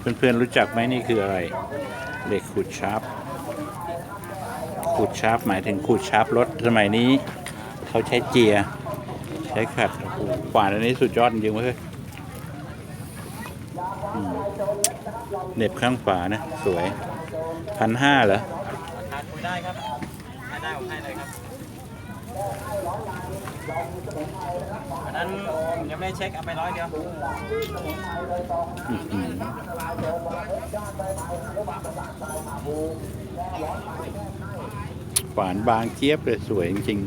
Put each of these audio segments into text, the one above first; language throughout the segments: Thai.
เพื่อนๆรู้จักไหมนี่คืออะไร เหล็กขูดชาร์ปขูดชาร์ปหมายถึงขูดชาร์ปรถสมัยนี้ เขาใช้เจียร์ใช้ขัดโอ้โหขวานอันนี้สุดยอดจริงเว้ยเน็บข้างขวานะ สวยพันห้าเหรอราคาคุยได้ครับให้ได้ผมให้เลยครับ อันนั้นผมยังไม่ได้เช็คเอาไปร้อยเดียวอื้อหือฝานบางเจี๊ยบเลยสวยจริงๆ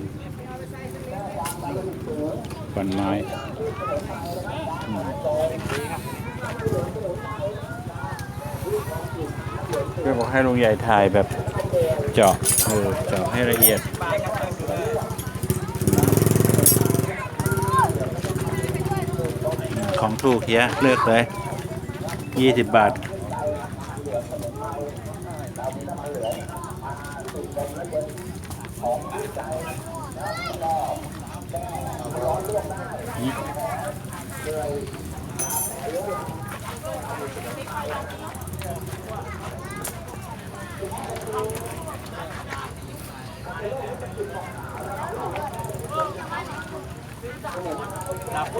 ฟันไม้อืมเพื่อนบอกให้ลุงใหญ่ถ่ายแบบเจาะเออเจาะให้ละเอียด บายครับเลย ของถูกเฮียเลือกเลยยี่สิบบาท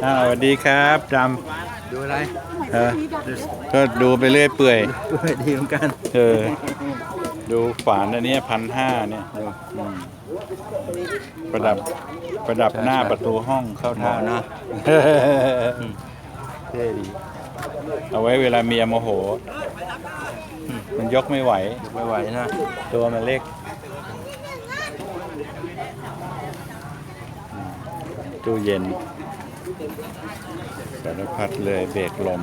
อ่าสวัสดีครับดดูอะไรำเออก็ดูไปเรื่อยเปื่อย ดูให้ดีเหมือนกันเออ ดูฝานอันเนี้พันห้าเนี่ยอืมประดับประดับหน้าประตูห้องเข้าท่าเหมาะนะเท่ดีเอาไว้เวลาเมียโมโห มันยกไม่ไหว ไม่ไหวนะ ตัวมันเล็ก ตู้เย็นสารพัดเลยเบรกลม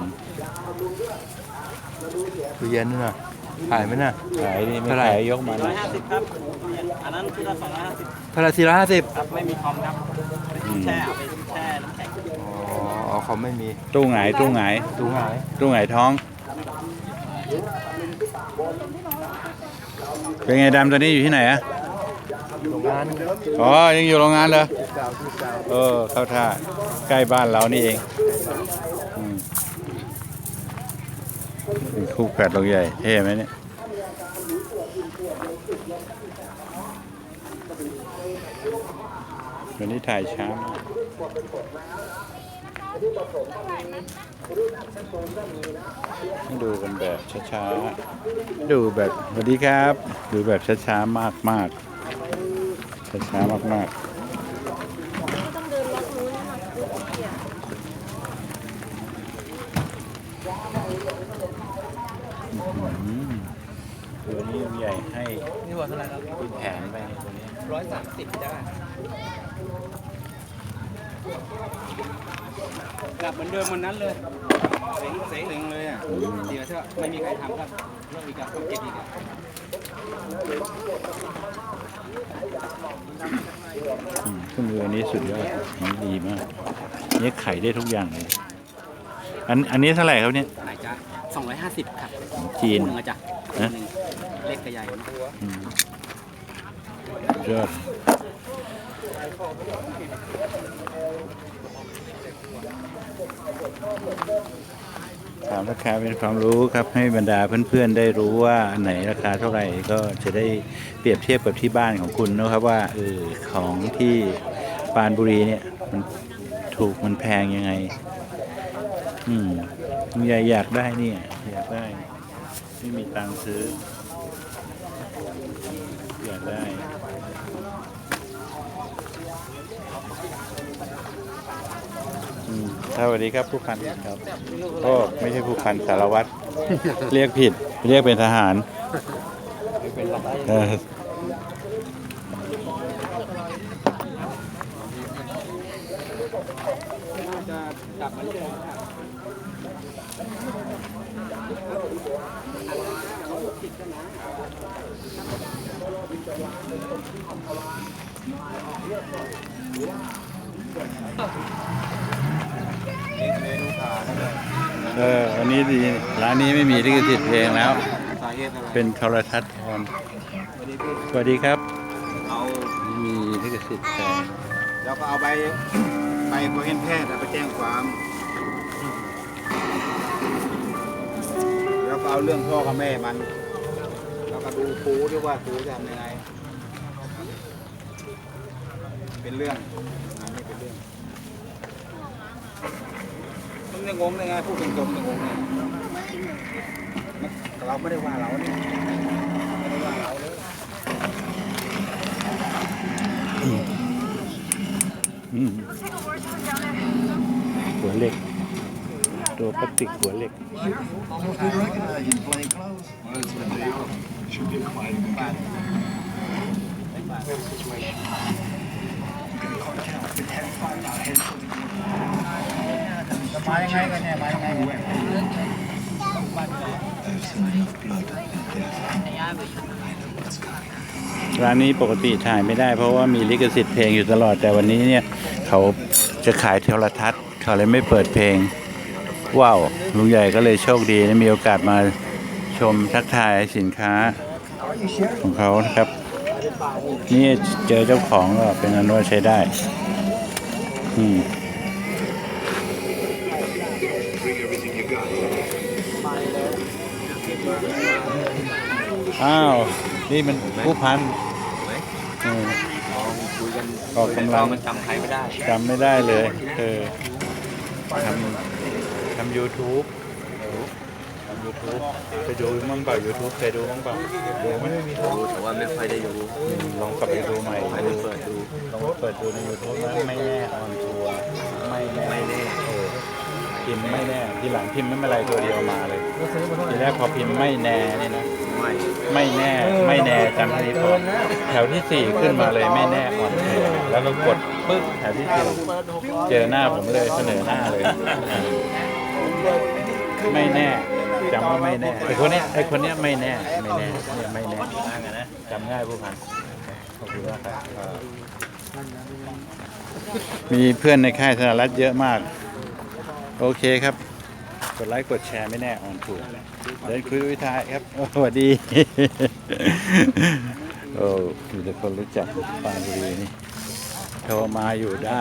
ตู้เย็นนี่นะขายไหมนะขายนี่ไม่เท่าไหร่ขายยกมาร้อนะยห้าสิบครับอันนั้นคือละสองร้อยห้าสิบพาราสี่ร้อยห้าสิบครับไม่มีคอมครับแช่เอาไปแช่น้ำแข็งอ๋อเขาไม่มีตู้หงายตู้หงายตู้หายตู้หงายท้อง เป็นไงดำตอนนี้อยู่ที่ไหนอะ โรงงานอ๋อยังอยู่โรงงานเหรอเออเข้าท่าใกล้บ้านเรานี่เองอืมเป็นคู่แฝดลงใหญ่เท่ไหมเนี่ยวันนี้ถ่ายช้าให้ดูกันแบบช้าๆ ดูแบบสวัสดีครับ ดูแบบช้าๆ มากมากๆ ช้ามากๆต้องเดินล็อกนู้นนะคะคือเกียร์อืมตัวนี้ลุงใหญ่ให้นี่หัวเท่าไหร่ครับคุณแผนไปในตัวนี้ร้อยสามสิบได้กลับเหมือนเดิมวันนั้นเลย เสียงเสียงหนึ่งเลย ไม่มีใครทำครับเรื่องอีกกับต้องเก็บอีกอะอืมเครื่องมืออันนี้สุดยอดอันนี้ดีมากนี่ไขได้ทุกอย่างเลยอันอันนี้เท่าไหร่ครับเนี่ยไหนจ๊ะสองร้อยห้าสิบครับของจีนคู่หนึ่งอะจ๊ะคู่ฮะหนึ่งเล็กกับใหญ่นะอืมสุดยอด ถามราคาเป็นความรู้ครับให้บรรดาเพื่อนๆได้รู้ว่าอันไหนราคาเท่าไหร่ก็จะได้เปรียบเทียบกับที่บ้านของคุณนะครับว่าเออของที่ปานบุรีเนี่ยมันถูกมันแพงยังไง อืมคุณยายอยากได้เนี่ยอยากได้ ไม่มีตังค์ซื้อ อยากได้ อืม สวัสดีครับผู้พันครับก็ไม่ใช่ผู้พันสารวัตร เรียกผิด เรียกเป็นทหารเออ เอออวันนี้ดีร้านนี้ไม่มีลิขสิทธิ์เพลงแล้ว เป็นโทรทัศน์แทนสวัสดีครับเอาไม่มีลิขสิทธิ์แทนแล้วก็เอาใบใบโคเฮนแพทย์ไปแจ้งความอเอาเรื่องพ่อกับแม่มันเราก็ดูครูด้วยว่าครูจะทำยังไงเป็นเรื่องอันนี้เป็นเรื่อง มันจะงงได้ไงพูดตรงๆจะงงได้มันเราไม่ได้ว่าเราเนี่ยไม่ได้ว่าเราเลยหัวเหล็ก ตัวพลาสติกหัวเหล็ก มายังไงกันเนี่ยมายังไงร้านนี้ปกติถ่ายไม่ได้เพราะว่ามีลิขสิทธิ์เพลงอยู่ตลอดแต่วันนี้เนี่ย เขาจะขายโทรทัศน์ เขาเลยไม่เปิดเพลง ว้าวลุงใหญ่ก็เลยโชคดีได้มีโอกาสมาชมทักทายสินค้าของเขานะครับ นี่เจอเจ้าของก็เป็นอนว่าใช้ได้ อืม อ้าว นี่มันผู้พันเออคุยกันออกกำลังมันจำใครไม่ได้จำไม่ได้เลยเออทำทำยูทูบทำยูทูบไปดูมั่งเปล่ายูทูบเคยดูมั่งเปล่าดูไหมรู้แต่ว่าไม่ค่อยได้อยู่อืมลองกลับไปดูใหม่ไม่ได้เปิดดูลองเปิดดูในยูทูบนะไม่แน่ออนทัวร์ไม่แน่ไม่แน่เออพิมพ์ไม่แน่ทีหลังพิมพ์ไม่เป็นไรตัวเดียวมาเลยทีแรกพอพิมพ์ไม่แน่นี่นะ ไม่ไม่แน่ไม่แน่จำให้พอแถวที่สี่ขึ้นมาเลยไม่แน่ออนทัวร์แล้วก็กดปึ๊บแถวที่สี่เจอหน้าผมเลยเสนอหน้าเลย ไม่แน่จำว่าไม่แน่ไอคนเนี้ยไอคนเนี้ยไม่แน่ไม่แน่เนี่ยไม่แน่จำง่ายผู้พันขอบคุณมากครับมีเพื่อนในค่ายธนรัฐเยอะมาก โอเคครับ กดไลค์กดแชร์ไม่แน่ออนทัวร์เดินคุยวิทายครับโอ้สวัสดี โอ้มีแต่คนรู้จักปานบุรีนี่โทรมาอยู่ได้